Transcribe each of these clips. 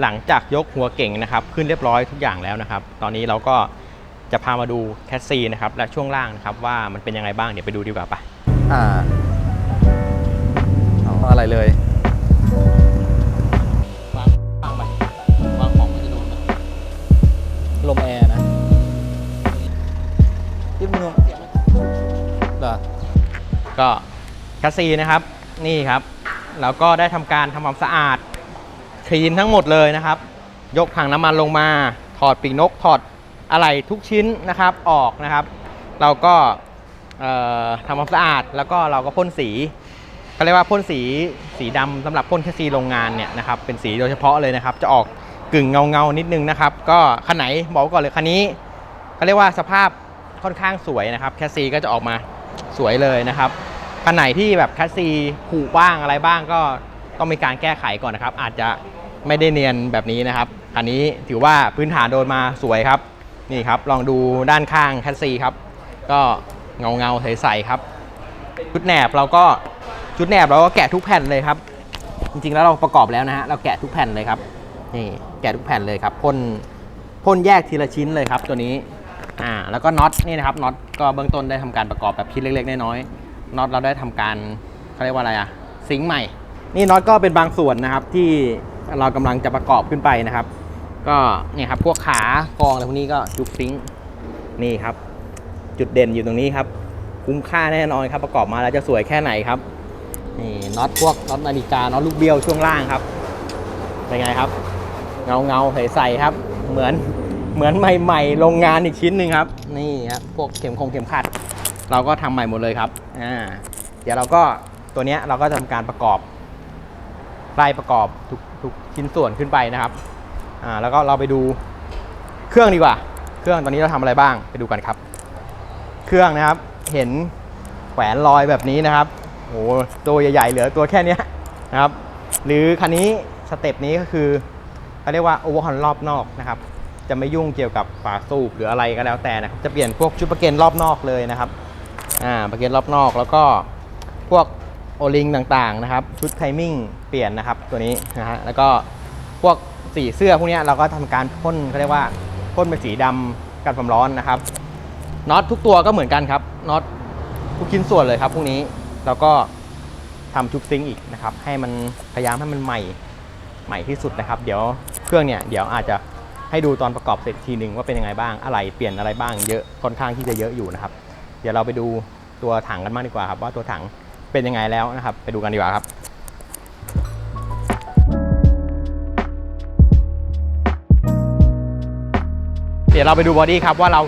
หลังจากยกหัวเก่งนะครับ ขึ้นเรียบร้อยทุกอย่างแล้วนะครับ ตอนนี้เราก็จะพามาดูแคสซีนะครับ และช่วงล่างนะครับ ว่ามันเป็นยังไงบ้างเดี๋ยวไปดูดีกว่าปะอ่าเอาอะไรเลยวางวางไปวางของมันจะโดนลมแอร์นะที่มึงเหรอก็แคสซีนะครับนี่ครับเราก็ได้ทำการทำความสะอาด คลีนทั้งหมดเลยนะครับ ยกถังน้ำมันลงมา ถอดปีกนก ถอดอะไรทุกชิ้นนะครับออกนะครับ เราก็ทำความสะอาดแล้วก็เราก็พ่นสีเขาเรียกว่าพ่นสีสีดำสำหรับพ่นแคสซีโรงงานเนี่ยนะครับเป็นสีโดยเฉพาะเลยนะครับ จะออกกึ่งเงาเงานิดนึงนะครับ ก็คันไหนบอกก่อนเลยคันนี้เขาเรียกว่าสภาพค่อนข้างสวยนะครับ แคสซีก็จะออกมาสวยเลยนะครับคันไหนที่แบบแคสซีผุบ้างอะไรบ้างก็ ต้องมีการแก้ไขก่อนนะครับ อาจจะไม่ได้เนียนแบบนี้นะครับคันนี้ถือว่าพื้นฐานโดนมาสวยครับ นี่ครับ ลองดูด้านข้างแคสซีครับ ก็เงาเงาใสๆครับ ชุดแหนบเราก็ชุดแหนบเราก็แกะทุกแผ่นเลยครับ จริงๆแล้วเราประกอบแล้วนะฮะเราแกะทุกแผ่นเลยครับนี่แกะทุกแผ่นเลยครับพ่นพ่นแยกทีละชิ้นเลยครับตัวนี้อ่าแล้วก็น็อตนี่นะครับน็อตก็เบื้องต้นได้ทำการประกอบแบบชิ้นเล็กๆน้อยๆน็อตเราได้ทำการเขาเรียกว่าอะไรอะซิงค์ใหม่ นี่น็อตก็เป็นบางส่วนนะครับที่เรากำลังจะประกอบขึ้นไปนะครับ ก็เนี่ยครับพวกขากองอะไรพวกนี้ก็จุกซิงนี่ครับ จุดเด่นอยู่ตรงนี้ครับ คุ้มค่าแน่นอนครับประกอบมาแล้วจะสวยแค่ไหนครับนี่น็อตพวกน็อตนาฬิกาน็อตลูกเบี้ยวช่วงล่างครับเป็นไงครับ เงาเงาใสใสครับ เหมือนเหมือนใหม่ๆโรงงานอีกชิ้นหนึ่งครับ นี่ครับพวกเข็มคงเข็มขัด เราก็ทำใหม่หมดเลยครับอ่าเดี๋ยวเราก็ตัวเนี้ยเราก็ทำการประกอบ ไล่ประกอบทุกทุกชิ้นส่วนขึ้นไปนะครับอ่าแล้วก็เราไปดูเครื่องดีกว่า เครื่องตอนนี้เราทำอะไรบ้างไปดูกันครับ เครื่องนะครับเห็นแขวนลอยแบบนี้นะครับโอ้โหตัวใหญ่ๆเหลือตัวแค่นี้นะครับ หรือคันนี้สเต็ปนี้ก็คือเขาเรียกว่าโอเวอร์ฮอนรอบนอกนะครับ จะไม่ยุ่งเกี่ยวกับฝาสูบหรืออะไรก็แล้วแต่นะครับจะเปลี่ยนพวกชุดประเกนรอบนอกเลยนะครับอ่าประเกนรอบนอกแล้วก็พวก โอลิงต่างๆนะครับ ชุดไทมิ่งเปลี่ยนนะครับตัวนี้นะฮะแล้วก็พวกสีเสื้อพวกนี้เราก็ทำการพ่นเขาเรียกว่าพ่นเป็นสีดำกันความร้อนนะครับน็อตทุกตัวก็เหมือนกันครับน็อตทุกชิ้นส่วนเลยครับพวกนี้แล้วก็ทำชุบซิงค์อีกนะครับ ให้มันพยายามให้มันใหม่ใหม่ที่สุดนะครับ เดี๋ยวเครื่องเนี่ยเดี๋ยวอาจจะให้ดูตอนประกอบเสร็จทีหนึ่งว่าเป็นยังไงบ้างอะไรเปลี่ยนอะไรบ้างเยอะค่อนข้างที่จะเยอะอยู่นะครับ เดี๋ยวเราไปดูตัวถังกันมากดีกว่าครับ ว่าตัวถัง เป็นยังไงแล้วนะครับ ไปดูกันดีกว่าครับเดี๋ยวเราไปดูบอดี้ครับว่าเรา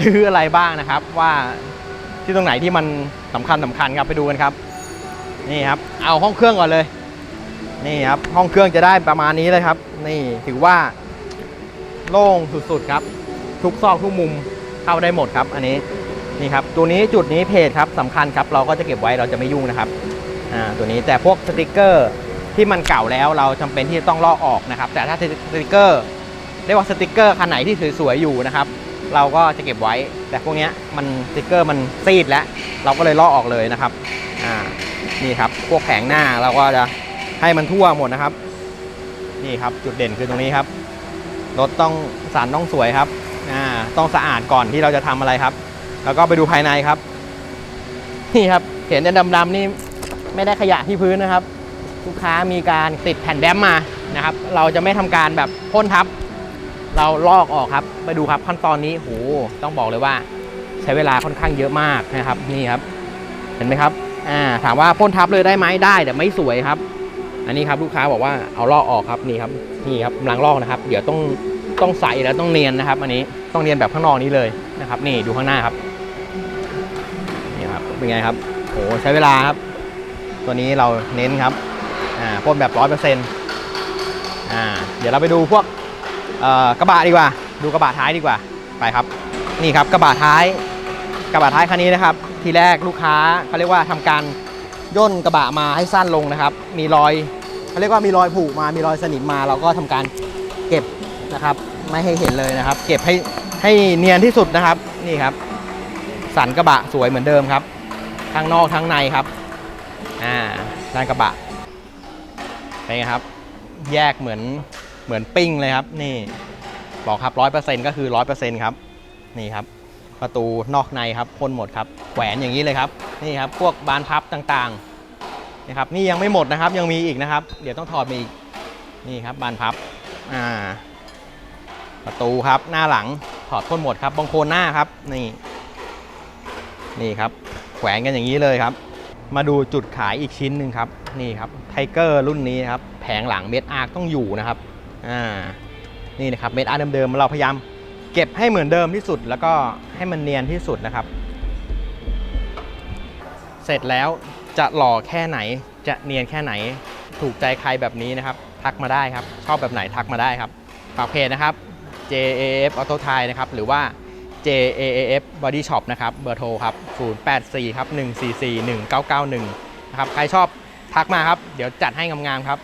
ลื้ออะไรบ้างนะครับ ว่าที่ตรงไหนที่มันสำคัญสำคัญครับไปดูกันครับ นี่ครับ เอาห้องเครื่องก่อนเลย นี่ครับ ห้องเครื่องจะได้ประมาณนี้เลยครับ นี่ถือว่าโล่งสุดๆครับ ทุกซอกทุกมุมเข้าได้หมดครับ อันนี้ นี่ครับตัวนี้จุดนี้เพจครับสำคัญครับเราก็จะเก็บไว้เราจะไม่ยุ่งนะครับอ่าตัวนี้แต่พวกสติกเกอร์ที่มันเก่าแล้วเราจำเป็นที่จะต้องลอกออกนะครับ แต่ถ้าสติกเกอร์เรียกว่าสติกเกอร์คันไหนที่สวยๆอยู่นะครับ เราก็จะเก็บไว้ แต่พวกนี้มันสติกเกอร์มันซีดแล้วเราก็เลยลอกออกเลยนะครับอ่านี่ครับพวกแผงหน้าเราก็จะให้มันทั่วหมดนะครับ นี่ครับจุดเด่นคือตรงนี้ครับรถต้องสารต้องสวยครับอ่าต้องสะอาดก่อนที่เราจะทำอะไรครับ แล้วก็ไปดูภายในครับ นี่ครับ เห็นดำๆนี่ไม่ได้ขยะที่พื้นนะครับ ลูกค้ามีการติดแผ่นแดมมานะครับ เราจะไม่ทำการแบบพ่นทับ เราลอกออกครับ ไปดูครับขั้นตอนนี้โหต้องบอกเลยว่า ใช้เวลาค่อนข้างเยอะมากนะครับนี่ครับ เห็นไหมครับอ่าถามว่าพ่นทับเลยได้ไหมได้แต่ไม่สวยครับ อันนี้ครับลูกค้าบอกว่าเอาลอกออกครับนี่ครับนี่ครับกำลังลอกนะครับ เดี๋ยวต้องต้องใสแล้วต้องเนียนนะครับ อันนี้ต้องเนียนแบบข้างนอกนี้เลยนะครับ นี่ดูข้างหน้าครับ เป็นไงครับโหใช้เวลาครับ ตัวนี้เราเน้นครับอ่าพ่นแบบร้อยเปอร์เซ็นต์อ่าเดี๋ยวเราไปดูพวกเอ่อกระบะดีกว่า ดูกระบะท้ายดีกว่าไปครับ นี่ครับกระบะท้าย กระบะท้ายคันนี้นะครับ ทีแรกลูกค้าเขาเรียกว่าทำการย่นกระบะมาให้สั้นลงนะครับ มีรอยเขาเรียกว่ามีรอยผุมามีรอยสนิมมาเราก็ทำการเก็บนะครับ ไม่ให้เห็นเลยนะครับ เก็บให้ให้เนียนที่สุดนะครับนี่ครับ สันกระบะสวยเหมือนเดิมครับ ทั้งนอกทั้งในครับ อ่าด้านกระบะเป็นไงครับ แยกเหมือนเหมือนปิ้งเลยครับ นี่บอกครับร้อยเปอร์เซ็นต์ก็คือร้อยเปอร์เซ็นต์ครับ นี่ครับ ประตูนอกในครับพ่นหมดครับแขวนอย่างนี้เลยครับ นี่ครับ พวกบานพับต่างๆนะครับ นี่ยังไม่หมดนะครับ ยังมีอีกนะครับ เดี๋ยวต้องถอดมาอีก นี่ครับ บานพับ อ่า ประตูครับ หน้าหลังถอดพ่นหมดครับบางโคนหน้าครับ นี่ นี่ครับ ขวนกันอย่างนี้เลยครับ มาดูจุดขายอีกชิ้นหนึ่งครับ นี่ครับไทเกอร์รุ่นนี้ครับ แผงหลังเม็ดอาร์ต้องอยู่นะครับ อ่า นี่นะครับเม็ดอาร์เดิมๆเราพยายามเก็บให้เหมือนเดิมที่สุด แล้วก็ให้มันเนียนที่สุดนะครับ เสร็จแล้วจะหล่อแค่ไหน จะเนียนแค่ไหน ถูกใจใครแบบนี้นะครับ ทักมาได้ครับ ชอบแบบไหนทักมาได้ครับ ฝากเพจนะครับ JAF Auto t i นะครับ หรือว่า JAAF Body Shop นะครับ เบอร์โทรครับ 084 ครับ 144 1991 นะครับ ใครชอบทักมาครับ เดี๋ยวจัดให้งามๆครับ